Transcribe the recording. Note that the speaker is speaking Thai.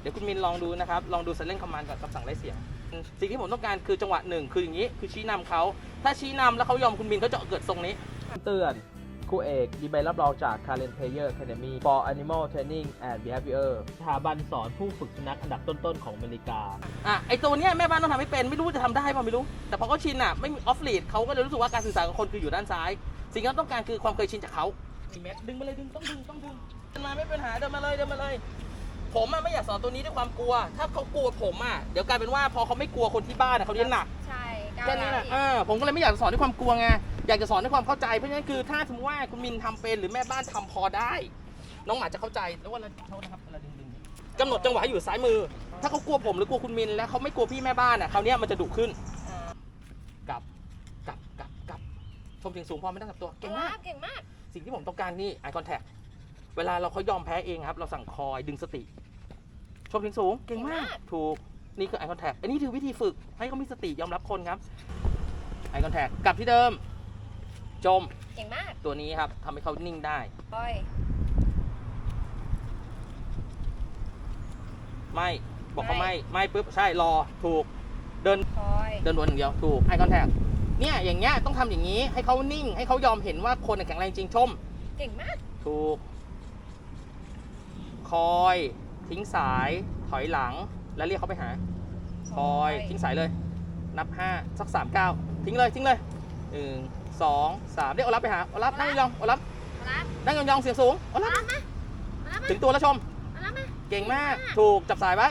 เดี๋ยวคุณมินลองดูนะครับ ลองดู silent command กับคำสั่งไล่เสียง สิ่งที่ผมต้องการคือจังหวะหนึ่งคืออย่างนี้ คือชี้นำเขา ถ้าชี้นำแล้วเขายอมคุณมินเขาจะเกิดทรงนี้ เตือนครูเอกมีใบรับรองจาก Karen Player Academy for Animal Training and Behavior สถาบันสอนผู้ฝึกสุนัขอันดับต้นๆของอเมริกา อะไอตัวเนี้ยแม่บ้านต้องทำให้เป็นไม่รู้จะทำได้ป่ะไม่รู้ แต่พอเขาชินอะไม่มีออฟลีดเขาก็จะรู้สึกว่าการสื่อสารกับคนคืออยู่ด้านซ้าย สิ่งที่เขาต้องการคือความเคยชินจากเขาสี่เมตรดึงมาเลยดึงต้องดึงต้องดึงเดินมาไม่เป็นปัญหาเดินมาเลยเดินมาเลย ผมอะไม่อยากสอนตัวนี้ด้วยความกลัว ถ้าเขากลัวผมอะเดี๋ยวกลายเป็นว่าพอเขาไม่กลัวคนที่บ้านอะเขาเรียนหนักใช่ก้าวแค่นี้แหละอีกเออผมก็เลยไม่อยากจะสอนด้วยความกลัวไงอยากจะสอนด้วยความเข้าใจเพราะฉะนั้นคือถ้าสมมติว่าคุณมินทำเป็นหรือแม่บ้านทำพอได้ น้องหมาจะเข้าใจแล้วว่าเราโทษนะครับเราดึงดึงกำหนดจังหวะให้อยู่ซ้ายมือ ถ้าเขากลัวผมหรือกลัวคุณมินแล้วเขาไม่กลัวพี่แม่บ้านอะคราวเนี้ยมันจะดุขึ้นอ่ากลับกลับกลับกลับชมเสียงสูงพอไม่ต้องกลับตัวเก่งมากเก่งมาก สิ่งที่ผมต้องการนี่ eye contact เวลาเราเขายอมแพ้เองครับ เราสั่งคอยดึงสติ ชมเสียงสูงเก่งมาก ถูกนี่คือ eye contact อันนี้คือวิธีฝึกให้เขามีสติยอมรับคนครับ eye contact กลับที่เดิม จมเก่งมากตัวนี้ครับทำให้เขานิ่งได้ ปล่อย ไม่บอกเขาไม่ไม่ ไม่ปุ๊บใช่รอถูกเดิน ปล่อย เดินวนอย่างเดียวถูก eye contact เนี่ยอย่างเงี้ยต้องทำอย่างนี้ให้เขานิ่งให้เขายอมเห็นว่าคนน่ะแข็งแรงจริงชม เก่งมาก ถูก คอย ทิ้งสาย ถอยหลัง แล้วเรียกเขาไปหา คอย ทิ้งสายเลย นับ 5 สัก 3 9 ทิ้งเลย ทิ้งเลย 1 2 3 เรียกโอรับไปหา โอรับนั่งยองๆโอรับมารับนั่งยองๆเสียงสูง โอมารับรับมามารับมาถึงตัวแล้วชมมารับมาเก่งมาก ถูก จับสายไว้ม